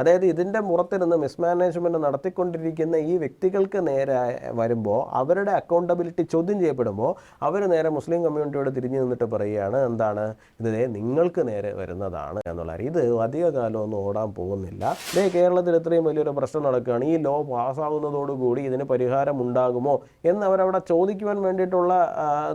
അതായത് ഇതിന്റെ പുറത്തിരുന്ന് മിസ്മാനേജ്മെന്റ് നടത്തിക്കൊണ്ടിരിക്കുന്ന ഈ വ്യക്തികൾക്ക് നേരെ വരുമ്പോൾ അവരുടെ അക്കൗണ്ടബിലിറ്റി ചോദ്യം ചെയ്യപ്പെടുമ്പോൾ അവർ നേരെ മുസ്ലിം കമ്മ്യൂണിറ്റിയോട് തിരിഞ്ഞു നിന്നിട്ട് പറയുകയാണ് എന്താണ്? ഇത് നിങ്ങൾക്ക് നേരെ വരുന്നതാണ് എന്നുള്ള ഇത് അധിക കാലമൊന്നും ഓടാൻ പോകുന്നില്ല. ഇതേ കേരളത്തിൽ ഇത്രയും വലിയൊരു പ്രശ്നം നടക്കുകയാണ്. ഈ ലോ പാസ്സാകുന്നതോടുകൂടി ഇതിന് പരിഹാരം ഉണ്ടാകുമോ എന്ന് അവരവിടെ ചോദിക്കുവാൻ വേണ്ടിയിട്ടുള്ള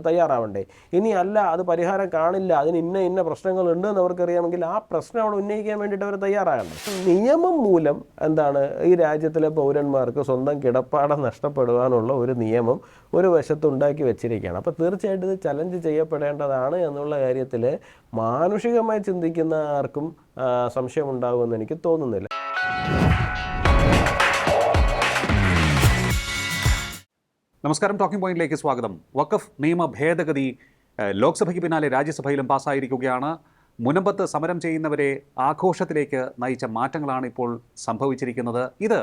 തയ്യാറാവണ്ടേ. ഇനി അല്ല അത് പരിഹാരം കാണില്ല അതിന് ഇന്ന ഇന്ന പ്രശ്നങ്ങളുണ്ട് എന്ന് അവർക്കറിയാമെങ്കിൽ ആ പ്രശ്നം അവിടെ ഉന്നയിക്കാൻ വേണ്ടിയിട്ട് അവർ തയ്യാറാകണം നിയമം മൂലം എന്താണ് ഈ രാജ്യത്തിലെ പൗരന്മാർക്ക് സ്വന്തം കിടപ്പാടം നഷ്ടപ്പെടുവാനുള്ള ഒരു നിയമം ഒരു വശത്ത് ഉണ്ടാക്കി വെച്ചിരിക്കുകയാണ്. അപ്പോൾ തീർച്ചയായിട്ടും ഇത് ചലഞ്ച് ചെയ്യപ്പെടേണ്ടതാണ് എന്നുള്ള കാര്യത്തിൽ മാനുഷികമായി ചിന്തിക്കുന്ന ആർക്കും സംശയമുണ്ടാകുമെന്ന് എനിക്ക് തോന്നുന്നില്ല. നമസ്കാരം. ടോക്കിംഗ് പോയിന്റിലേക്ക് സ്വാഗതം. വഖഫ് നിയമ ഭേദഗതി ലോക്സഭയ്ക്ക് പിന്നാലെ രാജ്യസഭയിലും പാസ്സായിരിക്കുകയാണ്. മുനമ്പത്ത് സമരം ചെയ്യുന്നവരെ ആഘോഷത്തിലേക്ക് നയിച്ച മാറ്റങ്ങളാണ് ഇപ്പോൾ സംഭവിച്ചിരിക്കുന്നത്. ഇത്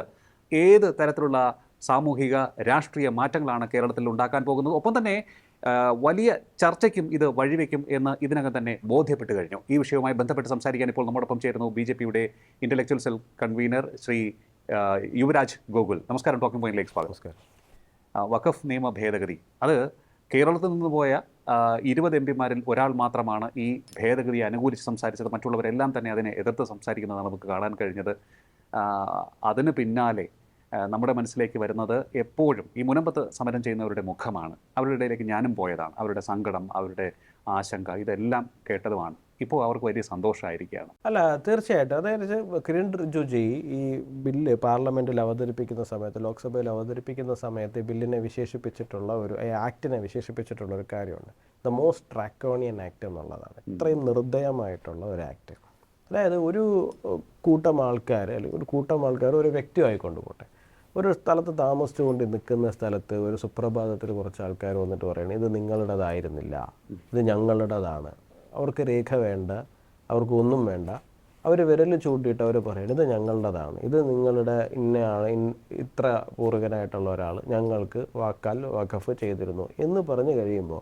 ഏത് തരത്തിലുള്ള സാമൂഹിക രാഷ്ട്രീയ മാറ്റങ്ങളാണ് കേരളത്തിൽ ഉണ്ടാക്കാൻ പോകുന്നത്? ഒപ്പം തന്നെ വലിയ ചർച്ചയ്ക്കും ഇത് വഴിവെക്കും എന്ന് ഇതിനകം തന്നെ ബോധ്യപ്പെട്ട് കഴിഞ്ഞു. ഈ വിഷയവുമായി ബന്ധപ്പെട്ട് സംസാരിക്കാൻ ഇപ്പോൾ നമ്മോടൊപ്പം ചേരുന്നു ബി ജെ പിയുടെ intellectual cell convener Shri Yuvaraj Gokul. നമസ്കാരം ടോക്കിംഗ് പോയിന്റിലേക്ക് സ്വാഗതം. നമസ്കാരം. വഖഫ് നിയമ ഭേദഗതി. അത് കേരളത്തിൽ നിന്ന് പോയ ഇരുപത് എം പിമാരിൽ ഒരാൾ മാത്രമാണ് ഈ ഭേദഗതിയെ അനുകൂലിച്ച് സംസാരിച്ചത്. മറ്റുള്ളവരെല്ലാം തന്നെ അതിനെ എതിർത്ത് സംസാരിക്കുന്നതാണ് നമുക്ക് കാണാൻ കഴിഞ്ഞത്. അതിന് പിന്നാലെ നമ്മുടെ മനസ്സിലേക്ക് വരുന്നത് എപ്പോഴും ഈ മുനമ്പത്ത് സമരം ചെയ്യുന്നവരുടെ മുഖമാണ്. അവരുടെ ഇടയിലേക്ക് ഞാനും പോയതാണ്. അവരുടെ സങ്കടം അവരുടെ ആശങ്ക ഇതെല്ലാം കേട്ടതുമാണ്. ഇപ്പോൾ അവർക്ക് വലിയ സന്തോഷമായിരിക്കുകയാണ്. അല്ല തീർച്ചയായിട്ടും. അതായത് കിരൺ റിജുജി ഈ ബില്ല് പാർലമെന്റിൽ അവതരിപ്പിക്കുന്ന സമയത്ത് ലോക്സഭയിൽ അവതരിപ്പിക്കുന്ന സമയത്ത് ഈ ബില്ലിനെ വിശേഷിപ്പിച്ചിട്ടുള്ള ഒരു ആക്ടിനെ വിശേഷിപ്പിച്ചിട്ടുള്ള ഒരു കാര്യമുണ്ട്. ദ മോസ്റ്റ് ട്രാക്കോണിയൻ ആക്ട് എന്നുള്ളതാണ്. ഇത്രയും നിർദ്ദയമായിട്ടുള്ള ഒരു ആക്ട്. അതായത് ഒരു കൂട്ടം ആൾക്കാർ അല്ലെങ്കിൽ ഒരു കൂട്ടം ആൾക്കാർ ഒരു വ്യക്തിയായി കൊണ്ടുപോട്ടെ. ഒരു സ്ഥലത്ത് താമസിച്ചുകൊണ്ട് നിൽക്കുന്ന സ്ഥലത്ത് ഒരു സുപ്രഭാതത്തിൽ കുറച്ച് ആൾക്കാർ വന്നിട്ട് പറയണം ഇത് നിങ്ങളുടേതായിരുന്നില്ല. ഇത് ഞങ്ങളുടേതാണ്. അവർക്ക് രേഖ വേണ്ട അവർക്ക് ഒന്നും വേണ്ട. അവർ വിരൽ ചൂണ്ടിയിട്ട് അവർ പറയുന്നത് ഇത് ഞങ്ങളുടേതാണ്. ഇത് നിങ്ങളുടെ ഇന്നയാണ് ഇത്ര പൂർവികനായിട്ടുള്ള ഒരാൾ ഞങ്ങൾക്ക് വാക്കാൽ വഖഫ് ചെയ്തിരുന്നു എന്ന് പറഞ്ഞു കഴിയുമ്പോൾ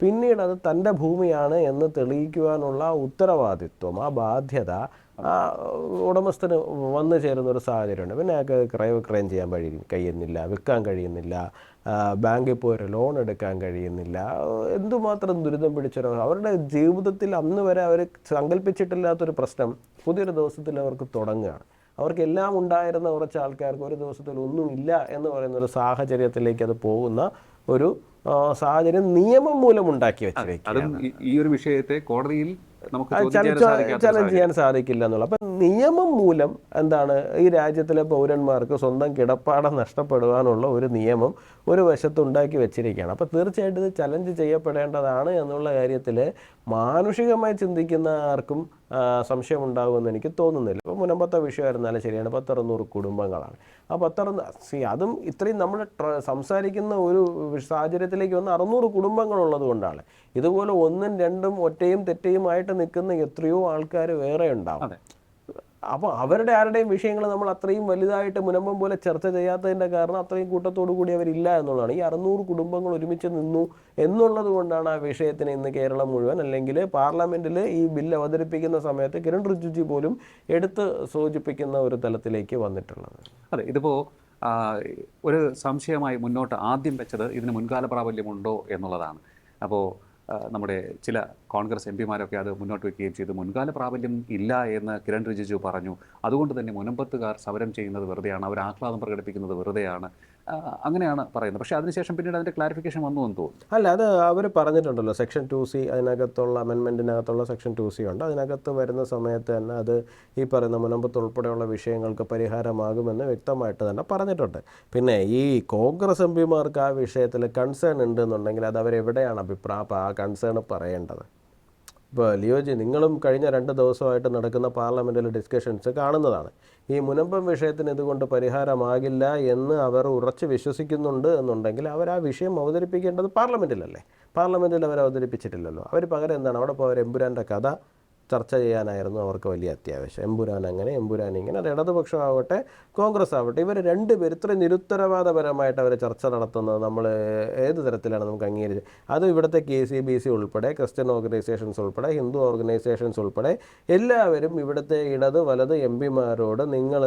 പിന്നീട് അത് തന്റെ ഭൂമിയാണ് എന്ന് തെളിയിക്കുവാനുള്ള ഉത്തരവാദിത്വം ആ ബാധ്യത ഉടമസ്ഥന് വന്നു ചേരുന്ന ഒരു സാഹചര്യമുണ്ട്. പിന്നെ അയാൾക്ക് ക്രയവിക്രയം ചെയ്യാൻ കഴി കഴിയുന്നില്ല വിൽക്കാൻ കഴിയുന്നില്ല ബാങ്കിൽ പോയി ഒരു ലോൺ എടുക്കാൻ കഴിയുന്നില്ല. എന്തുമാത്രം ദുരിതം പിടിച്ചൊരു അവരുടെ ജീവിതത്തിൽ അന്ന് വരെ അവർ സങ്കല്പിച്ചിട്ടില്ലാത്തൊരു പ്രശ്നം പുതിയൊരു ദിവസത്തിൽ അവർക്ക് തുടങ്ങുകയാണ്. അവർക്ക് എല്ലാം ഉണ്ടായിരുന്ന കുറച്ച് ആൾക്കാർക്ക് ഒരു ദിവസത്തിൽ ഒന്നും ഇല്ല എന്ന് പറയുന്ന ഒരു സാഹചര്യത്തിലേക്ക് അത് പോകുന്ന ഒരു സാഹചര്യം നിയമം മൂലം ഉണ്ടാക്കി വെച്ചിരിക്കും അതും ഈ- ഈ ഒരു വിഷയത്തെ കോടതിയിൽ ചലഞ്ച് ചെയ്യാൻ സാധിക്കില്ല എന്നുള്ള. അപ്പം നിയമം മൂലം എന്താണ് ഈ രാജ്യത്തിലെ പൗരന്മാർക്ക് സ്വന്തം കിടപ്പാടം നഷ്ടപ്പെടുവാനുള്ള ഒരു നിയമം ഒരു വശത്ത് ഉണ്ടാക്കി വെച്ചിരിക്കുകയാണ്. അപ്പോൾ തീർച്ചയായിട്ടും ഇത് ചലഞ്ച് ചെയ്യപ്പെടേണ്ടതാണ് എന്നുള്ള കാര്യത്തിൽ മാനുഷികമായി ചിന്തിക്കുന്ന ആർക്കും സംശയമുണ്ടാകുമെന്ന് എനിക്ക് തോന്നുന്നില്ല. ഇപ്പോൾ മുനമ്പത്തെ വിഷയമായിരുന്നാലും ശരിയാണ്. പത്തറുന്നൂറ് കുടുംബങ്ങളാണ്. ആ പത്തറുന്ന സി അതും ഇത്രയും നമ്മൾ സംസാരിക്കുന്ന ഒരു സാഹചര്യത്തിലേക്ക് വന്ന് അറുന്നൂറ് കുടുംബങ്ങളുള്ളത് കൊണ്ടാണ്. ഇതുപോലെ ഒന്നും രണ്ടും ഒറ്റയും തെറ്റയുമായിട്ട് നിൽക്കുന്ന എത്രയോ ആൾക്കാർ വേറെ ഉണ്ടാവും. അപ്പോൾ അവരുടെ ആരുടെയും വിഷയങ്ങൾ നമ്മൾ അത്രയും വലുതായിട്ട് മുനമ്പം പോലെ ചർച്ച ചെയ്യാത്തതിന്റെ കാരണം അത്രയും കൂട്ടത്തോടു കൂടി അവരില്ല എന്നുള്ളതാണ്. ഈ അറുന്നൂറ് കുടുംബങ്ങൾ ഒരുമിച്ച് നിന്നു എന്നുള്ളത് കൊണ്ടാണ് ആ വിഷയത്തിന് ഇന്ന് കേരളം മുഴുവൻ അല്ലെങ്കിൽ പാർലമെന്റിൽ ഈ ബില്ല് അവതരിപ്പിക്കുന്ന സമയത്ത് കിരൺ റിജിജു പോലും എടുത്ത് സൂചിപ്പിക്കുന്ന ഒരു തലത്തിലേക്ക് വന്നിട്ടുള്ളത്. അതെ ഇതിപ്പോൾ ഒരു സംശയമായി മുന്നോട്ട് ആദ്യം വെച്ചത് ഇതിന് മുൻകാല പ്രാബല്യമുണ്ടോ എന്നുള്ളതാണ്. അപ്പോൾ നമ്മുടെ ചില കോൺഗ്രസ് എം പിമാരൊക്കെ അത് മുന്നോട്ട് വയ്ക്കുകയും ചെയ്തു. മുൻകാല പ്രാബല്യം ഇല്ല എന്ന് കിരൺ റിജിജു പറഞ്ഞു. അതുകൊണ്ട് തന്നെ മുനമ്പത്തുകാർ സമരം ചെയ്യുന്നത് വെറുതെയാണ്. അവർ ആഹ്ലാദം പ്രകടിപ്പിക്കുന്നത് വെറുതെയാണ്. അങ്ങനെയാണ് പറയുന്നത്. പക്ഷേ അതിനുശേഷം പിന്നീട് അതിന്റെ ക്ലാരിഫിക്കേഷൻ വന്നു എന്ന് തോന്നുന്നു. അല്ല അത് അവർ പറഞ്ഞിട്ടുണ്ടല്ലോ സെക്ഷൻ ടു സി അതിനകത്തുള്ള അമെൻമെന്റിനകത്തുള്ള സെക്ഷൻ ടു സി ഉണ്ട്. അതിനകത്ത് വരുന്ന സമയത്ത് തന്നെ അത് ഈ പറയുന്ന മുനമ്പത്ത് ഉൾപ്പെടെയുള്ള വിഷയങ്ങൾക്ക് പരിഹാരമാകുമെന്ന് വ്യക്തമായിട്ട് തന്നെ പറഞ്ഞിട്ടുണ്ട്. പിന്നെ ഈ കോൺഗ്രസ് എം പിമാർക്ക് ആ വിഷയത്തിൽ കൺസേൺ ഉണ്ട് എന്നുണ്ടെങ്കിൽ അത് അവരെവിടെയാണ് അഭിപ്രായം ആ കൺസേൺ പറയേണ്ടത്? ഇപ്പോൾ ലിയോജി നിങ്ങളും കഴിഞ്ഞ രണ്ട് ദിവസമായിട്ട് നടക്കുന്ന പാർലമെന്റിലെ ഡിസ്കഷൻസ് കാണുന്നതാണ്. ഈ മുനമ്പം വിഷയത്തിന് ഇതുകൊണ്ട് പരിഹാരമാകില്ല എന്ന് അവർ ഉറച്ച് വിശ്വസിക്കുന്നുണ്ട് എന്നുണ്ടെങ്കിൽ അവർ ആ വിഷയം അവതരിപ്പിക്കേണ്ടത് പാർലമെന്റിലല്ലേ പാർലമെന്റിൽ അവർ അവതരിപ്പിച്ചിട്ടില്ലല്ലോ. അവർ പകരം എന്താണ്? അവിടെ പോയി എമ്പുരാന്റെ കഥ ചർച്ച ചെയ്യാനായിരുന്നു അവർക്ക് വലിയ അത്യാവശ്യം. എമ്പുരാൻ അങ്ങനെ എമ്പുരാൻ ഇങ്ങനെ. അത് ഇടതുപക്ഷമാവട്ടെ കോൺഗ്രസ് ആവട്ടെ ഇവർ രണ്ടുപേർ ഇത്ര നിരുത്തരവാദപരമായിട്ട് അവർ ചർച്ച നടത്തുന്നത് നമ്മൾ ഏത് തരത്തിലാണ് നമുക്ക് അംഗീകരിച്ചത്? അത് ഇവിടുത്തെ കെ സി ബി സി ഉൾപ്പെടെ ക്രിസ്ത്യൻ ഓർഗനൈസേഷൻസ് ഉൾപ്പെടെ ഹിന്ദു ഓർഗനൈസേഷൻസ് ഉൾപ്പെടെ എല്ലാവരും ഇവിടുത്തെ ഇടത് വലത് എം പിമാരോട് നിങ്ങൾ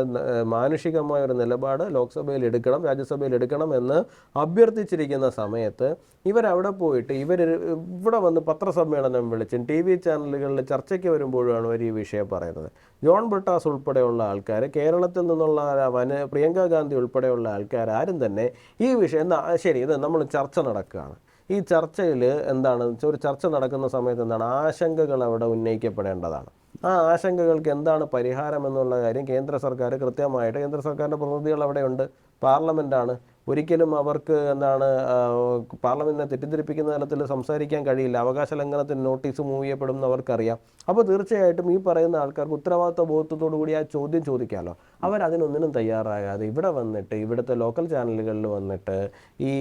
മാനുഷികമായ ഒരു നിലപാട് ലോക്സഭയിൽ എടുക്കണം രാജ്യസഭയിൽ എടുക്കണം എന്ന് അഭ്യർത്ഥിച്ചിരിക്കുന്ന സമയത്ത് ഇവരവിടെ പോയിട്ട് ഇവർ ഇവിടെ വന്ന് പത്രസമ്മേളനം വിളിച്ചും ടി വി ചാനലുകളിൽ ചർച്ചയ്ക്ക് വരുമ്പോഴാണ് അവർ ഈ വിഷയം പറയുന്നത്. ജോൺ ബ്രിട്ടാസ് ഉൾപ്പെടെയുള്ള ആൾക്കാർ കേരളത്തിൽ നിന്നുള്ള വന പ്രിയങ്ക ഗാന്ധി ഉൾപ്പെടെയുള്ള ആൾക്കാർ ആരും തന്നെ ഈ വിഷയം ശരി ഇത് നമ്മൾ ചർച്ച നടക്കുകയാണ്. ഈ ചർച്ചയിൽ എന്താണ് ഒരു ചർച്ച നടക്കുന്ന സമയത്ത് എന്താണ് ആശങ്കകൾ അവിടെ ഉന്നയിക്കപ്പെടേണ്ടതാണ്. ആ ആശങ്കകൾക്ക് എന്താണ് പരിഹാരം എന്നുള്ള കാര്യം കേന്ദ്ര സർക്കാർ കൃത്യമായിട്ട് കേന്ദ്ര സർക്കാരിന്റെ പ്രതിനിധികൾ അവിടെയുണ്ട് പാർലമെന്റാണ് ഒരിക്കലും അവർക്ക് എന്താണ് പാർലമെന്റിനെ തെറ്റിദ്ധരിപ്പിക്കുന്ന തരത്തിൽ സംസാരിക്കാൻ കഴിയില്ല. അവകാശ ലംഘനത്തിന് നോട്ടീസ് മൂവ് ചെയ്യപ്പെടും എന്ന് അവർക്കറിയാം അപ്പോൾ തീർച്ചയായിട്ടും ഈ പറയുന്ന ആൾക്കാർക്ക് ഉത്തരവാദിത്വ ബോധത്തോടു കൂടി ആ ചോദ്യം ചോദിക്കാമല്ലോ. അവരതിനൊന്നിനും തയ്യാറാകാതെ ഇവിടെ വന്നിട്ട് ഇവിടുത്തെ ലോക്കൽ ചാനലുകളിൽ വന്നിട്ട് ഈ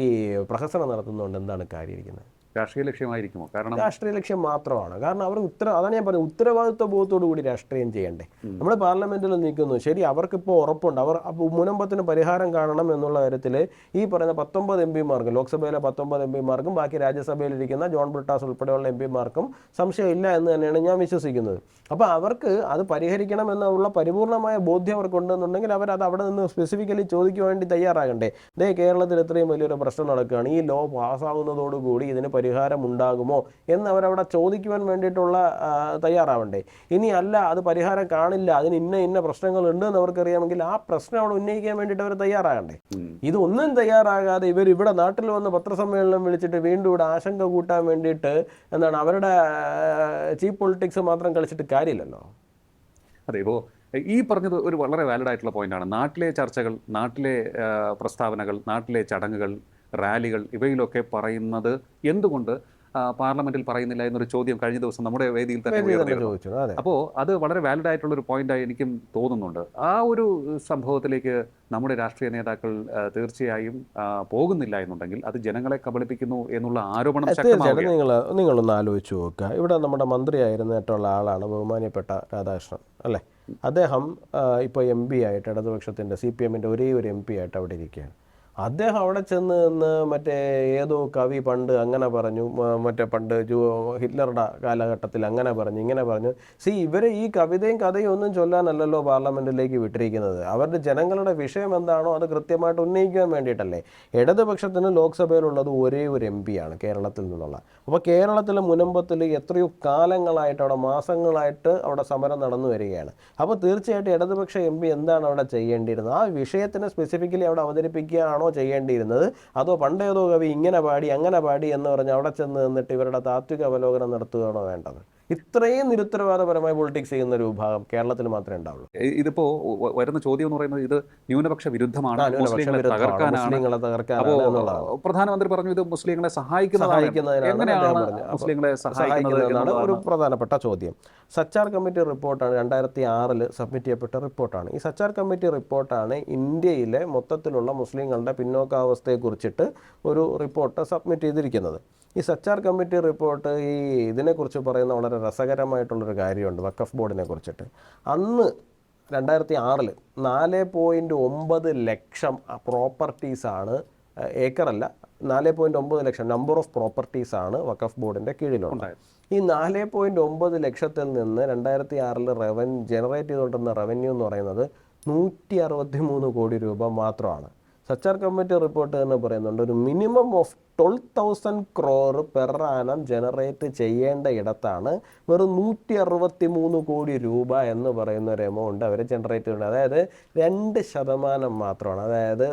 പ്രഹസനം നടത്തുന്നതുകൊണ്ട് എന്താണ് കാര്യം ഇരിക്കുന്നത് രാഷ്ട്രീയ ലക്ഷ്യമായിരിക്കുമോ? കാരണം രാഷ്ട്രീയ ലക്ഷ്യം മാത്രമാണ്. കാരണം അവർ ഉത്തര അതാണ് ഞാൻ പറഞ്ഞത് ഉത്തരവാദിത്വ ബോധത്തോടു കൂടി രാഷ്ട്രീയം ചെയ്യണ്ടേ. നമ്മൾ പാർലമെന്റിൽ നിൽക്കുന്നു. ശരി അവർക്കിപ്പോൾ ഉറപ്പുണ്ട്. അവർ മുനമ്പത്തിന് പരിഹാരം കാണണം എന്നുള്ള കാര്യത്തിൽ ഈ പറയുന്ന പത്തൊമ്പത് എം പിമാർക്ക് ലോക്സഭയിലെ പത്തൊമ്പത് എം പിമാർക്കും ബാക്കി രാജ്യസഭയിലിരിക്കുന്ന ജോൺ ബ്രിട്ടാസ് ഉൾപ്പെടെയുള്ള എം പിമാർക്കും സംശയമില്ല എന്ന് തന്നെയാണ് ഞാൻ വിശ്വസിക്കുന്നത്. അപ്പോൾ അവർക്ക് അത് പരിഹരിക്കണം എന്നുള്ള പരിപൂർണമായ ബോധ്യം അവർക്കുണ്ടെന്നുണ്ടെങ്കിൽ അവർ അത് അവിടെ നിന്ന് സ്പെസിഫിക്കലി ചോദിക്കുവാൻ വേണ്ടി തയ്യാറാകണ്ടേ. ദേ കേരളത്തിൽ ഇത്രയും വലിയൊരു പ്രശ്നം നടക്കുകയാണ്. ഈ ലോ പാസ്സാവുന്നതോടുകൂടി ഇതിന് പരിഹാരം ഉണ്ടാകുമോ എന്ന് അവരവിടെ ചോദിക്കുവാൻ വേണ്ടിയിട്ടുള്ള തയ്യാറാവണ്ടേ. ഇനി അല്ല അത് പരിഹാരം കാണില്ല അതിന് ഇന്ന ഇന്ന പ്രശ്നങ്ങളുണ്ട് എന്ന് അവർക്കറിയാമെങ്കിൽ ആ പ്രശ്നം അവിടെ ഉന്നയിക്കാൻ വേണ്ടിയിട്ട് അവർ തയ്യാറാകണ്ടേ. ഇതൊന്നും തയ്യാറാകാതെ ഇവർ ഇവിടെ നാട്ടിൽ വന്ന് പത്രസമ്മേളനം വിളിച്ചിട്ട് വീണ്ടും ഇവിടെ ആശങ്ക കൂട്ടാൻ വേണ്ടിയിട്ട് എന്താണ് അവരുടെ ചീഫ് പൊളിറ്റിക്സ് മാത്രം കളിച്ചിട്ട് കാര്യമില്ലല്ലോ. അതെ ഇപ്പോൾ ഈ പറഞ്ഞത് ഒരു വളരെ വാലിഡ് ആയിട്ടുള്ള പോയിന്റാണ് നാട്ടിലെ ചർച്ചകൾ നാട്ടിലെ പ്രസ്താവനകൾ നാട്ടിലെ ചടങ്ങുകൾ റാലികൾ ഇവയിലൊക്കെ പറയുന്നത് എന്തുകൊണ്ട് പാർലമെന്റിൽ പറയുന്നില്ല എന്നൊരു ചോദ്യം കഴിഞ്ഞ ദിവസം നമ്മുടെ വേദിയിൽ തന്നെ ഉയർന്നിരുന്നു. അപ്പോൾ അത്. വളരെ വാലിഡ് ആയിട്ടുള്ള ഒരു പോയിന്റായി എനിക്കും തോന്നുന്നുണ്ട്. ആ ഒരു സംഭവത്തിലേക്ക് നമ്മുടെ രാഷ്ട്രീയ നേതാക്കൾ തീർച്ചയായും പോകുന്നില്ല എന്നുണ്ടെങ്കിൽ അത് ജനങ്ങളെ കബളിപ്പിക്കുന്നു എന്നുള്ള ആരോപണം ശക്തമാണ് ശക്തമാവുകയാണ്. നിങ്ങൾ നിങ്ങളൊന്ന് ആലോചിച്ച് നോക്കുക. ഇവിടെ നമ്മുടെ മന്ത്രിയായിരുന്നിട്ടുള്ള ആളാണ് ബഹുമാനപ്പെട്ട രാധാകൃഷ്ണൻ അല്ലേ? അദ്ദേഹം ഇപ്പോൾ എം പി ആയിട്ട് ഇടതുപക്ഷത്തിന്റെ സി പി എമ്മിന്റെ ഒരേ ഒരു എം പി ആയിട്ട് അവിടെ ഇരിക്കുകയാണ്. അദ്ദേഹം അവിടെ ചെന്ന് നിന്ന് മറ്റേ ഏതോ കവി പണ്ട് അങ്ങനെ പറഞ്ഞു മറ്റേ പണ്ട് ഹിറ്റ്ലറുടെ കാലഘട്ടത്തിൽ അങ്ങനെ പറഞ്ഞു ഇങ്ങനെ പറഞ്ഞു. സി ഇവർ ഈ കവിതയും കഥയും ഒന്നും ചൊല്ലാനല്ലല്ലോ പാർലമെന്റിലേക്ക് വിട്ടിരിക്കുന്നത്. അവരുടെ ജനങ്ങളുടെ വിഷയം എന്താണോ അത് കൃത്യമായിട്ട് ഉന്നയിക്കാൻ വേണ്ടിയിട്ടല്ലേ? ഇടതുപക്ഷത്തിന് ലോക്സഭയിലുള്ളത് ഒരേ ഒരു എം ആണ് കേരളത്തിൽ നിന്നുള്ള. അപ്പോൾ കേരളത്തിലെ മുനമ്പത്തിൽ എത്രയോ കാലങ്ങളായിട്ട് അവിടെ മാസങ്ങളായിട്ട് അവിടെ സമരം നടന്നു വരികയാണ്. അപ്പോൾ തീർച്ചയായിട്ടും ഇടതുപക്ഷ എം എന്താണ് അവിടെ ചെയ്യേണ്ടിയിരുന്നത്? ആ വിഷയത്തിനെ സ്പെസിഫിക്കലി അവിടെ അവതരിപ്പിക്കുകയാണോ ചെയ്യേണ്ടിയിരുന്നത്? അതോ പണ്ടേതോ കവി ഇങ്ങനെ പാടി അങ്ങനെ പാടി എന്ന് പറഞ്ഞ് അവിടെ ചെന്ന് നിന്നിട്ട് ഇവരുടെ താത്വിക അവലോകനം നടത്തുകയാണോ വേണ്ടത്? ഇത്രയും നിരുത്തരവാദപരമായി പൊളിറ്റിക്സ് ചെയ്യുന്ന ഒരു വിഭാഗം കേരളത്തിൽ മാത്രമേ ഉണ്ടാവുള്ളൂ. ഇതിപ്പോ വരുന്ന ചോദ്യം എന്ന് പറയുന്നത് ഇത് ന്യൂനപക്ഷ വിരുദ്ധമാണ് മുസ്ലിങ്ങളെ തകർക്കാനാണ്. പ്രധാനമന്ത്രി പറഞ്ഞു ഇത് മുസ്ലിങ്ങളെ സഹായിക്കുന്നതാണ്. ഒരു പ്രധാനപ്പെട്ട ചോദ്യം. സച്ചാർ കമ്മിറ്റി റിപ്പോർട്ടാണ് രണ്ടായിരത്തി ആറിൽ സബ്മിറ്റ് ചെയ്യപ്പെട്ട റിപ്പോർട്ടാണ്. ഈ സച്ചാർ കമ്മിറ്റി റിപ്പോർട്ടാണ് ഇന്ത്യയിലെ മൊത്തത്തിലുള്ള മുസ്ലിങ്ങളുടെ പിന്നോക്കാവസ്ഥയെക്കുറിച്ചിട്ട് ഒരു റിപ്പോർട്ട് സബ്മിറ്റ് ചെയ്തിരിക്കുന്നത്. ഈ സച്ചാർ കമ്മിറ്റി റിപ്പോർട്ട് ഈ ഇതിനെക്കുറിച്ച് പറയുന്ന വളരെ രസകരമായിട്ടുള്ളൊരു കാര്യമുണ്ട് വക്കഫ് ബോർഡിനെ കുറിച്ചിട്ട്. അന്ന് രണ്ടായിരത്തി ആറിൽ നാല് പോയിന്റ് ഒമ്പത് ലക്ഷം പ്രോപ്പർട്ടീസാണ് ഏക്കറല്ല നാല് പോയിന്റ് ഒമ്പത് ലക്ഷം നമ്പർ ഓഫ് പ്രോപ്പർട്ടീസാണ് വക്കഫ് ബോർഡിന്റെ കീഴിലുള്ളത്. ഉണ്ടായത്. ഈ നാല് പോയിന്റ് ഒമ്പത് ലക്ഷത്തിൽ നിന്ന് രണ്ടായിരത്തി ആറിൽ റവൻ ജനറേറ്റ് ചെയ്തുകൊണ്ടിരുന്ന റവന്യൂ എന്ന് പറയുന്നത് നൂറ്റി അറുപത്തി മൂന്ന് കോടി രൂപ മാത്രമാണ്. സച്ചാർ കമ്മിറ്റി റിപ്പോർട്ട് തന്നെ പറയുന്നുണ്ട് ഒരു minimum of twelve thousand crore per annum generate ചെയ്യേണ്ട ഇടത്താണ് വെറും നൂറ്റി അറുപത്തി മൂന്ന് കോടി രൂപ എന്ന് പറയുന്ന ഒരു എമൗണ്ട് അവർ ജനറേറ്റ് ചെയ്യുന്നത്. അതായത് രണ്ട് ശതമാനം മാത്രമാണ്. അതായത്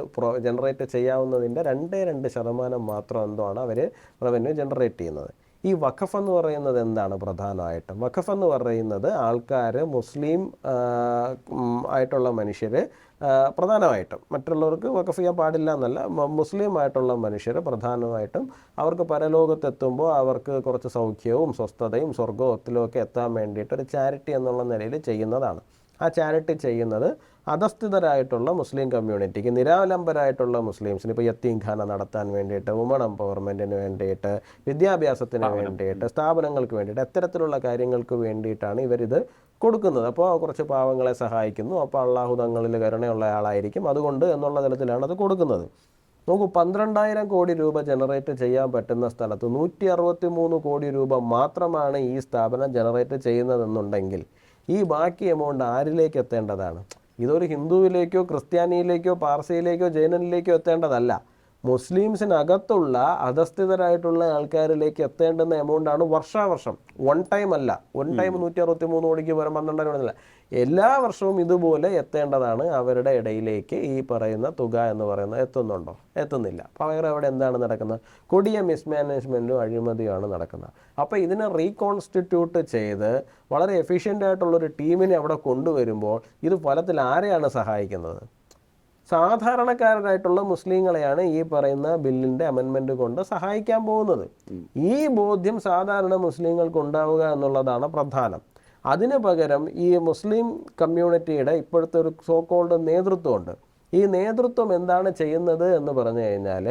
ജനറേറ്റ് ചെയ്യാവുന്നതിന്റെ രണ്ടേ രണ്ട് ശതമാനം മാത്രം എന്തോ അവർ റവന്യൂ ജനറേറ്റ് ചെയ്യുന്നത്. ഈ വഖഫ് എന്ന് പറയുന്നത് എന്താണ് പ്രധാനമായിട്ടും? വഖഫ് എന്ന് പറയുന്നത് ആൾക്കാർ മുസ്ലിം ആയിട്ടുള്ള മനുഷ്യർ പ്രധാനമായിട്ടും. മറ്റുള്ളവർക്ക് വഖഫ് ചെയ്യാൻ പാടില്ല എന്നല്ല. മുസ്ലിം ആയിട്ടുള്ള മനുഷ്യർ പ്രധാനമായിട്ടും അവർക്ക് പരലോകത്തെത്തുമ്പോൾ അവർക്ക് കുറച്ച് സൗഖ്യവും സ്വസ്ഥതയും സ്വർഗത്തിലും ഒക്കെ എത്താൻ വേണ്ടിയിട്ട് ഒരു ചാരിറ്റി എന്നുള്ള നിലയിൽ ചെയ്യുന്നതാണ്. ആ ചാരിറ്റി ചെയ്യുന്നത് അധസ്ഥിതരായിട്ടുള്ള മുസ്ലിം കമ്മ്യൂണിറ്റിക്ക് നിരാലംബരായിട്ടുള്ള മുസ്ലിംസിന് ഇപ്പോൾ യത്തീംഖാന നടത്താൻ വേണ്ടിയിട്ട് വുമൺ എംപവർമെന്റിന് വേണ്ടിയിട്ട് വിദ്യാഭ്യാസത്തിന് വേണ്ടിയിട്ട് സ്ഥാപനങ്ങൾക്ക് വേണ്ടിയിട്ട് എത്തരത്തിലുള്ള കാര്യങ്ങൾക്ക് വേണ്ടിയിട്ടാണ് ഇവരിത് കൊടുക്കുന്നത്. അപ്പോൾ കുറച്ച് പാവങ്ങളെ സഹായിക്കുന്നു. അപ്പോൾ അള്ളാഹു തങ്ങളിൽ കരുണയുള്ള ആളായിരിക്കും അതുകൊണ്ട് എന്നുള്ള തലത്തിലാണ് അത് കൊടുക്കുന്നത്. നോക്കൂ പന്ത്രണ്ടായിരം കോടി രൂപ ജനറേറ്റ് ചെയ്യാൻ പറ്റുന്ന സ്ഥലത്ത് നൂറ്റി അറുപത്തി മൂന്ന് കോടി രൂപ മാത്രമാണ് ഈ സ്ഥാപനം ജനറേറ്റ് ചെയ്യുന്നതെന്നുണ്ടെങ്കിൽ ഈ ബാക്കി എമൗണ്ട് ആരിലേക്ക് എത്തേണ്ടതാണ്? ഇതൊരു ഹിന്ദുവിലേക്കോ ക്രിസ്ത്യാനിയിലേക്കോ പാർസിയിലേക്കോ ജൈനനിലേക്കോ എത്തേണ്ടതല്ല. മുസ്ലിംസിനകത്തുള്ള അധസ്ഥിതരായിട്ടുള്ള ആൾക്കാരിലേക്ക് എത്തേണ്ടുന്ന എമൗണ്ടാണ് വർഷാവർഷം. വൺ ടൈം അല്ല. വൺ ടൈം നൂറ്റി അറുപത്തി മൂന്ന് കോടിക്ക് പകരം പന്ത്രണ്ടര എല്ലാ വർഷവും ഇതുപോലെ എത്തേണ്ടതാണ് അവരുടെ ഇടയിലേക്ക് ഈ പറയുന്ന തുക എന്ന് പറയുന്നത് എത്തുന്നുണ്ടോ? എത്തുന്നില്ല. പകരം അവിടെ എന്താണ് നടക്കുന്നത്? കൊടിയ മിസ്മാനേജ്മെന്റും അഴിമതിയാണ് നടക്കുന്നത്. അപ്പോൾ ഇതിനെ റീകോൺസ്റ്റിറ്റ്യൂട്ട് ചെയ്ത് വളരെ എഫിഷ്യന്റ് ആയിട്ടുള്ളൊരു ടീമിനെ അവിടെ കൊണ്ടുവരുമ്പോൾ ഇത് ഫലത്തിൽ ആരെയാണ് സഹായിക്കുന്നത്? സാധാരണക്കാരായിട്ടുള്ള മുസ്ലിങ്ങളെയാണ് ഈ പറയുന്ന ബില്ലിന്റെ അമെൻമെന്റ് കൊണ്ട് സഹായിക്കാൻ പോകുന്നത്. ഈ ബോധ്യം സാധാരണ മുസ്ലിങ്ങൾക്ക് ഉണ്ടാവുക എന്നുള്ളതാണ് പ്രധാനം. അതിന് പകരം ഈ മുസ്ലിം കമ്മ്യൂണിറ്റിയുടെ ഇപ്പോഴത്തെ ഒരു സോ കോൾഡ് നേതൃത്വമുണ്ട്. ഈ നേതൃത്വം എന്താണ് ചെയ്യുന്നത് എന്ന് പറഞ്ഞു കഴിഞ്ഞാൽ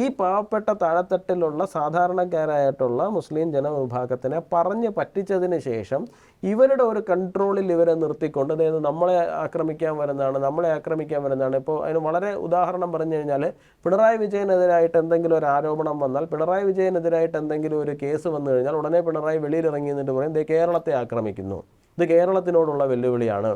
ഈ പാവപ്പെട്ട താഴെത്തട്ടിലുള്ള സാധാരണക്കാരായിട്ടുള്ള മുസ്ലിം ജനവിഭാഗത്തിനെ പറഞ്ഞ് പറ്റിച്ചതിന് ശേഷം ഇവരുടെ ഒരു കൺട്രോളിൽ ഇവരെ നിർത്തിക്കൊണ്ട് അതായത് നമ്മളെ ആക്രമിക്കാൻ വരുന്നതാണ് നമ്മളെ ആക്രമിക്കാൻ വരുന്നതാണ്. ഇപ്പോൾ അതിന് വളരെ ഉദാഹരണം പറഞ്ഞു കഴിഞ്ഞാൽ പിണറായി വിജയനെതിരായിട്ട് എന്തെങ്കിലും ഒരു ആരോപണം വന്നാൽ പിണറായി വിജയനെതിരായിട്ട് എന്തെങ്കിലും ഒരു കേസ് വന്നു കഴിഞ്ഞാൽ ഉടനെ പിണറായി വെളിയിലിറങ്ങി എന്നിട്ട് പറയും ദേ കേരളത്തെ ആക്രമിക്കുന്നു. ഇത് കേരളത്തിനോടുള്ള വെല്ലുവിളിയാണ്.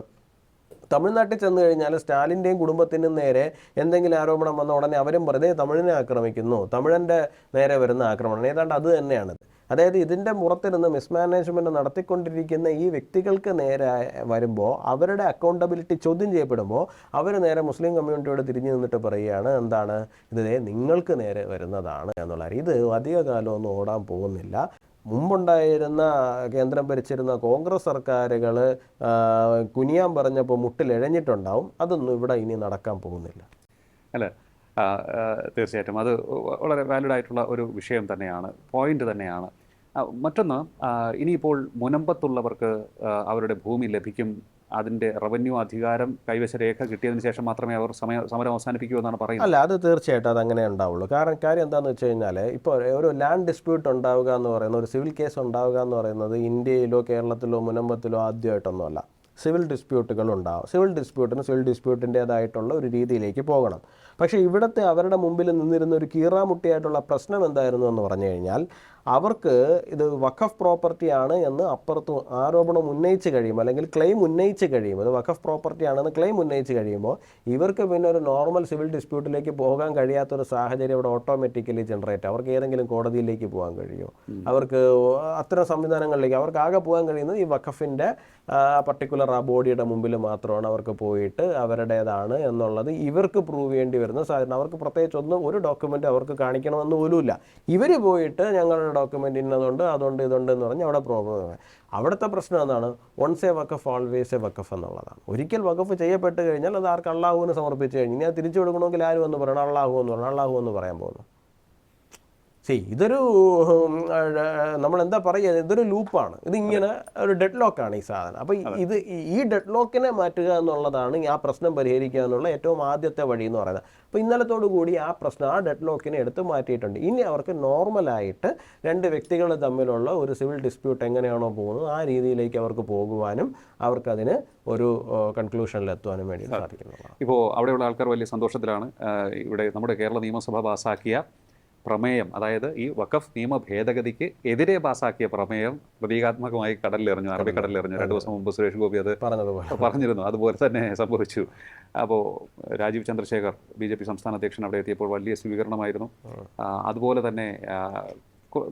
തമിഴ്നാട്ടിൽ ചെന്ന് കഴിഞ്ഞാൽ സ്റ്റാലിന്റെയും കുടുംബത്തിനും നേരെ എന്തെങ്കിലും ആരോപണം വന്ന ഉടനെ അവരും വെറുതെ തമിഴിനെ ആക്രമിക്കുന്നു. തമിഴന്റെ നേരെ വരുന്ന ആക്രമണം. ഏതാണ്ട് അത് തന്നെയാണ് അതായത് ഇതിന്റെ പുറത്തിരുന്ന് മിസ്മാനേജ്മെന്റ് നടത്തിക്കൊണ്ടിരിക്കുന്ന ഈ വ്യക്തികൾക്ക് നേരെ വരുമ്പോൾ അവരുടെ അക്കൗണ്ടബിലിറ്റി ചോദ്യം ചെയ്യപ്പെടുമ്പോൾ അവർ നേരെ മുസ്ലിം കമ്മ്യൂണിറ്റിയോട് തിരിഞ്ഞു നിന്നിട്ട് പറയുകയാണ് എന്താണ്? ഇത് നിങ്ങൾക്ക് നേരെ വരുന്നതാണ് എന്നുള്ള ഇത് അധിക കാലമൊന്നും ഓടാൻ പോകുന്നില്ല. മുമ്പുണ്ടായിരുന്ന കേന്ദ്രം ഭരിച്ചിരുന്ന കോൺഗ്രസ് സർക്കാരുകൾ കുനിയാൻ പറഞ്ഞപ്പോൾ മുട്ടിലിഴഞ്ഞിട്ടുണ്ടാവും അതൊന്നും ഇവിടെ ഇനി നടക്കാൻ പോകുന്നില്ല. അല്ല തീർച്ചയായിട്ടും. അത് വളരെ വാലിഡ് ആയിട്ടുള്ള ഒരു വിഷയം തന്നെയാണ് പോയിന്റ് തന്നെയാണ്. മറ്റൊന്ന് ഇനിയിപ്പോൾ മുനമ്പത്തുള്ളവർക്ക് അവരുടെ ഭൂമി ലഭിക്കും. അതിന്റെ റവന്യൂ അധികാരം കൈവശ രേഖ കിട്ടിയതിന് ശേഷം മാത്രമേ അവർ സമയ സമരം അവസാനിപ്പിക്കൂ എന്നാണ് പറയുന്നത്. അല്ല അത് തീർച്ചയായിട്ടും അത് ഉണ്ടാവുള്ളൂ. കാരണം കാര്യം എന്താണെന്ന് വെച്ച് കഴിഞ്ഞാൽ ഇപ്പോൾ ഒരു ലാൻഡ് ഡിസ്പ്യൂട്ട് ഉണ്ടാവുക എന്ന് പറയുന്നത് ഒരു സിവിൽ കേസ് ഉണ്ടാവുക എന്ന് പറയുന്നത് ഇന്ത്യയിലോ കേരളത്തിലോ മുനമ്പത്തിലോ ആദ്യമായിട്ടൊന്നുമല്ല. സിവിൽ ഡിസ്പ്യൂട്ടുകൾ ഉണ്ടാവും. സിവിൽ ഡിസ്പ്യൂട്ടിന് സിവിൽ ഡിസ്പ്യൂട്ടിന്റേതായിട്ടുള്ള ഒരു രീതിയിലേക്ക് പോകണം. പക്ഷേ ഇവിടുത്തെ അവരുടെ മുമ്പിൽ നിന്നിരുന്ന ഒരു കീറാമുട്ടിയായിട്ടുള്ള പ്രശ്നം എന്തായിരുന്നു എന്ന് പറഞ്ഞു കഴിഞ്ഞാൽ അവർക്ക് ഇത് വഖഫ് പ്രോപ്പർട്ടി ആണ് എന്ന് അപ്പുറത്ത് ആരോപണം ഉന്നയിച്ച് കഴിയുമ്പോൾ അല്ലെങ്കിൽ ക്ലെയിം ഉന്നയിച്ച് കഴിയുമ്പോൾ ഇത് വഖഫ് പ്രോപ്പർട്ടിയാണെന്ന് ക്ലെയിം ഉന്നയിച്ച് കഴിയുമ്പോൾ ഇവർക്ക് പിന്നെ ഒരു നോർമൽ സിവിൽ ഡിസ്പ്യൂട്ടിലേക്ക് പോകാൻ കഴിയാത്തൊരു സാഹചര്യം ഇവിടെ ഓട്ടോമാറ്റിക്കലി ജനറേറ്റ് അവർക്ക് ഏതെങ്കിലും കോടതിയിലേക്ക് പോകാൻ കഴിയുമോ? അവർക്ക് അത്തരം സംവിധാനങ്ങളിലേക്ക് അവർക്ക് ആകെ പോകാൻ കഴിയുന്നത് ഈ വഖഫിന്റെ പർട്ടിക്കുലർ ആ ബോഡിയുടെ മുമ്പിൽ മാത്രമാണ് അവർക്ക് പോയിട്ട് അവരുടേതാണ് എന്നുള്ളത് ഇവർക്ക് പ്രൂവ് ചെയ്യേണ്ടി വരുന്ന സാധനം അവർക്ക് പ്രത്യേകിച്ച് ഒന്നും ഒരു ഡോക്യുമെന്റ് അവർക്ക് കാണിക്കണമെന്ന് പോലുമില്ല. ഇവർ പോയിട്ട് ഞങ്ങളുടെ ഡോക്യുമെന്റ് ഇന്നതുണ്ട് അതുണ്ട് ഇതുണ്ട് എന്ന് പറഞ്ഞ് അവിടെ പ്രോബ്ലം അവിടുത്തെ പ്രശ്നം എന്താണ് once a Waqf always a വക്കഫ് എന്നുള്ളതാണ്. ഒരിക്കൽ വക്കഫ് ചെയ്യപ്പെട്ട് കഴിഞ്ഞാൽ അത് ആർക്ക് അള്ളാഹുവിന് സമർപ്പിച്ച് കഴിഞ്ഞ് ഇനി അത് തിരിച്ചു കൊടുക്കണമെങ്കിൽ ആരും എന്ന് പറയണം? അള്ളാഹു എന്ന് പറയണം. അള്ളാഹു എന്ന് പറയാൻ പോകുന്നു. സി ഇതൊരു നമ്മൾ എന്താ പറയുക ഇതൊരു ലൂപ്പാണ്. ഇതിങ്ങനെ ഒരു ഡെഡ് ലോക്കാണ് ഈ സാധനം. അപ്പോൾ ഇത് ഈ- ഡെഡ് ലോക്കിനെ മാറ്റുക എന്നുള്ളതാണ് ആ പ്രശ്നം പരിഹരിക്കുക എന്നുള്ള ഏറ്റവും ആദ്യത്തെ വഴി എന്ന് പറയുന്നത്. അപ്പോൾ ഇന്നലത്തോടു കൂടി ആ പ്രശ്നം ആ ഡെഡ് ലോക്കിനെ എടുത്ത് മാറ്റിയിട്ടുണ്ട്. ഇനി അവർക്ക് നോർമലായിട്ട് രണ്ട് വ്യക്തികൾ തമ്മിലുള്ള ഒരു സിവിൽ ഡിസ്പ്യൂട്ട് എങ്ങനെയാണോ പോകുന്നത് ആ രീതിയിലേക്ക് അവർക്ക് പോകുവാനും അവർക്കതിന് ഒരു കൺക്ലൂഷനിൽ എത്തുവാനും വേണ്ടി സാധിക്കുന്നതാണ്. ഇപ്പോൾ അവിടെയുള്ള ആൾക്കാർ വലിയ സന്തോഷത്തിലാണ്. ഇവിടെ നമ്മുടെ കേരള നിയമസഭ പാസാക്കിയ പ്രമേയം അതായത് ഈ വഖഫ് നിയമ ഭേദഗതിക്ക് എതിരെ പാസാക്കിയ പ്രമേയം പ്രതീകാത്മകമായി കടലിലെറിഞ്ഞു അറബിക്കടലിലെറിഞ്ഞു. രണ്ടു ദിവസം മുമ്പ് സുരേഷ് ഗോപി അത് പറഞ്ഞതുപോലെ. പറഞ്ഞിരുന്നു. അതുപോലെ തന്നെ സംഭവിച്ചു. അപ്പോൾ Rajeev Chandrasekhar B J P സംസ്ഥാന അധ്യക്ഷൻ അവിടെ എത്തിയപ്പോൾ വലിയ സ്വീകരണമായിരുന്നു. അതുപോലെ തന്നെ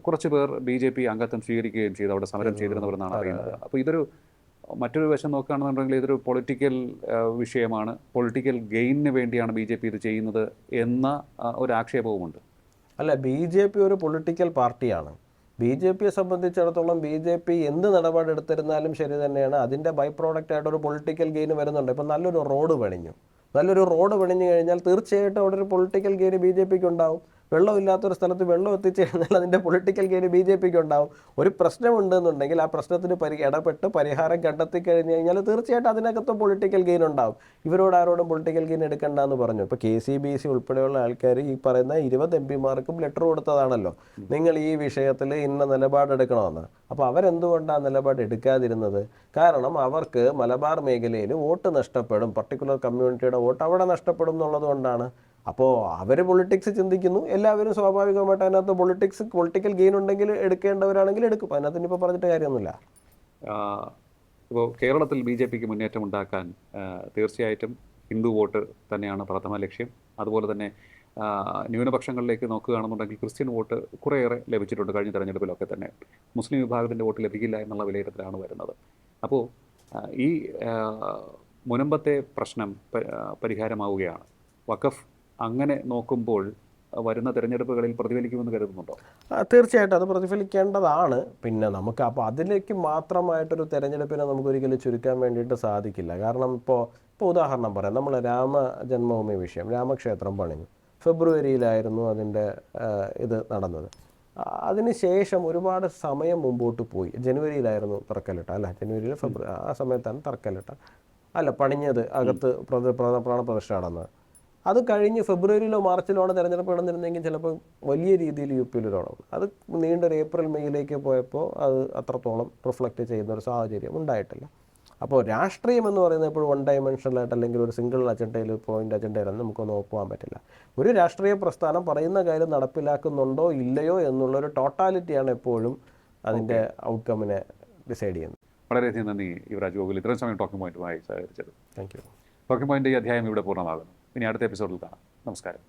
കുറച്ച് പേർ ബി ജെ പി അംഗത്വം സ്വീകരിക്കുകയും ചെയ്തു. അവിടെ സമരം ചെയ്തിരുന്നവരെന്നാണ് അറിയുന്നത്. അപ്പോൾ ഇതൊരു മറ്റൊരു വശം നോക്കുകയാണെന്നുണ്ടെങ്കിൽ ഇതൊരു പൊളിറ്റിക്കൽ വിഷയമാണ്. പൊളിറ്റിക്കൽ ഗെയിനിന് വേണ്ടിയാണ് ബി ജെ പി ഇത് ചെയ്യുന്നത് എന്ന ഒരു ആക്ഷേപവുമുണ്ട്. അല്ല ബി ജെ പി ഒരു പൊളിറ്റിക്കൽ പാർട്ടിയാണ്. ബി ജെ പിയെ സംബന്ധിച്ചിടത്തോളം ബി ജെ പി എന്ത് നിലപാടെടുത്തിരുന്നാലും ശരി തന്നെയാണ്. അതിന്റെ ബൈ പ്രോഡക്റ്റ് ആയിട്ട് ഒരു പൊളിറ്റിക്കൽ ഗെയിൻ വരുന്നുണ്ട്. ഇപ്പം നല്ലൊരു റോഡ് പണിഞ്ഞു. നല്ലൊരു റോഡ് പണിഞ്ഞു കഴിഞ്ഞാൽ തീർച്ചയായിട്ടും അവിടെ ഒരു പൊളിറ്റിക്കൽ ഗെയിൻ ബി ജെ പിക്ക് ഉണ്ടാവും. വെള്ളമില്ലാത്തൊരു സ്ഥലത്ത് വെള്ളം എത്തിച്ചു കഴിഞ്ഞാൽ അതിന്റെ പൊളിറ്റിക്കൽ ഗെയിൻ ബി ജെ പിക്ക് ഉണ്ടാവും. ഒരു പ്രശ്നമുണ്ടെന്നുണ്ടെങ്കിൽ ആ പ്രശ്നത്തിന് പരി ഇടപെട്ട് പരിഹാരം കണ്ടെത്തി കഴിഞ്ഞ് കഴിഞ്ഞാൽ തീർച്ചയായിട്ടും അതിനകത്ത് പൊളിറ്റിക്കൽ ഗെയിൻ ഉണ്ടാവും. ഇവരോട് ആരോടും പൊളിറ്റിക്കൽ ഗെയിൻ എടുക്കണ്ട എന്ന് പറഞ്ഞു. ഇപ്പോൾ കെ സി ബി സി ഉൾപ്പെടെയുള്ള ആൾക്കാർ ഈ പറയുന്ന ഇരുപത് എം പിമാർക്കും ലെറ്റർ കൊടുത്തതാണല്ലോ. നിങ്ങൾ ഈ വിഷയത്തിൽ ഇന്ന നിലപാടെടുക്കണമെന്ന് അപ്പോൾ അവരെന്തുകൊണ്ടാണ് നിലപാട് എടുക്കാതിരുന്നത്? കാരണം അവർക്ക് മലബാർ മേഖലയിൽ വോട്ട് നഷ്ടപ്പെടും. പർട്ടിക്കുലർ കമ്മ്യൂണിറ്റിയുടെ വോട്ട് അവിടെ നഷ്ടപ്പെടും എന്നുള്ളത് കൊണ്ടാണ്. അപ്പോൾ അവർ പൊളിറ്റിക്സ് ചിന്തിക്കുന്നു. എല്ലാവരും സ്വാഭാവികമായിട്ട് അതിനകത്ത് പൊളിറ്റിക്സ് പൊളിറ്റിക്കൽ ഗെയിൻ ഉണ്ടെങ്കിൽ എടുക്കേണ്ടവരാണെങ്കിൽ എടുക്കും. അതിനകത്ത് ഇനിയിപ്പോൾ പറഞ്ഞിട്ട് കാര്യമൊന്നുമില്ല. ഇപ്പോൾ കേരളത്തിൽ ബി ജെ പിക്ക് മുന്നേറ്റം ഉണ്ടാക്കാൻ തീർച്ചയായിട്ടും ഹിന്ദു വോട്ട് തന്നെയാണ് പ്രഥമ ലക്ഷ്യം. അതുപോലെ തന്നെ ന്യൂനപക്ഷങ്ങളിലേക്ക് നോക്കുകയാണെന്നുണ്ടെങ്കിൽ ക്രിസ്ത്യൻ വോട്ട് കുറേയേറെ ലഭിച്ചിട്ടുണ്ട് കഴിഞ്ഞ തെരഞ്ഞെടുപ്പിലൊക്കെ തന്നെ. മുസ്ലിം വിഭാഗത്തിന്റെ വോട്ട് ലഭിക്കില്ല എന്നുള്ള വിലയിരുത്തലാണ് വരുന്നത്. അപ്പോൾ ഈ മുനമ്പത്തെ പ്രശ്നം പരിഹാരമാവുകയാണ്. വഖഫ് അങ്ങനെ നോക്കുമ്പോൾ വരുന്ന തിരഞ്ഞെടുപ്പുകളിൽ പ്രതിഫലിക്കുമെന്ന് കരുതുന്നുണ്ടോ? തീർച്ചയായിട്ടും അത് പ്രതിഫലിക്കേണ്ടതാണ്. പിന്നെ നമുക്ക് അപ്പോൾ അതിലേക്ക് മാത്രമായിട്ടൊരു തെരഞ്ഞെടുപ്പിനെ നമുക്ക് ഒരിക്കലും ചുരുക്കാൻ വേണ്ടിയിട്ട് സാധിക്കില്ല. കാരണം ഇപ്പോൾ ഇപ്പോൾ ഉദാഹരണം പറയാം. നമ്മൾ രാമ ജന്മഭൂമി വിഷയം രാമക്ഷേത്രം പണിഞ്ഞു. ഫെബ്രുവരിയിലായിരുന്നു അതിന്റെ ഇത് നടന്നത്. അതിനുശേഷം ഒരുപാട് സമയം മുമ്പോട്ട് പോയി. ജനുവരിയിലായിരുന്നു തറക്കല്ലിട്ട അല്ല? ജനുവരിയിൽ ഫെബ്രുവരി ആ സമയത്താണ് തറക്കല്ലിട്ട. അല്ല പണിഞ്ഞത് അകത്ത് പ്രത- പ്രാണപ്രതിഷ്ഠ നടന്നത്. അത് കഴിഞ്ഞ് ഫെബ്രുവരിയിലോ മാർച്ചിലോ ആണ് തെരഞ്ഞെടുപ്പ് നടന്നിരുന്നെങ്കിൽ ചിലപ്പോൾ വലിയ രീതിയിൽ യു പിയിൽ തുടങ്ങും. അത് നീണ്ടൊരു ഏപ്രിൽ മെയ്യിലേക്ക് പോയപ്പോൾ അത് അത്രത്തോളം റിഫ്ലക്റ്റ് ചെയ്യുന്ന ഒരു സാഹചര്യം ഉണ്ടായിട്ടില്ല. അപ്പോൾ രാഷ്ട്രീയം എന്ന് പറയുന്നത് എപ്പോഴും വൺ ഡയമെൻഷനിലായിട്ട് അല്ലെങ്കിൽ ഒരു സിംഗിൾ അജണ്ടയിൽ പോയിന്റ് അജണ്ടയിലൊന്നും നമുക്ക് നോക്കുവാൻ പറ്റില്ല. ഒരു രാഷ്ട്രീയ പ്രസ്ഥാനം പറയുന്ന കാര്യം നടപ്പിലാക്കുന്നുണ്ടോ ഇല്ലയോ എന്നുള്ളൊരു ടോട്ടാലിറ്റിയാണ് എപ്പോഴും അതിന്റെ ഔട്ട്കമ്മിനെ ഡിസൈഡ് ചെയ്യുന്നത്. വളരെയധികം നന്ദി യുവരാജ് ഗോകുൽ ഇത്രയും സമയം ടോക്കിംഗ് പോയിന്റുമായി സഹകരിച്ചത് താങ്ക് യു ടോക്കിംഗ് പോയിന്റ് ഈ അധ്യായം ഇവിടെ പൂർണമാകുന്നു. ഇനി അടുത്ത എപ്പിസോഡിൽ കാണാം. നമസ്കാരം.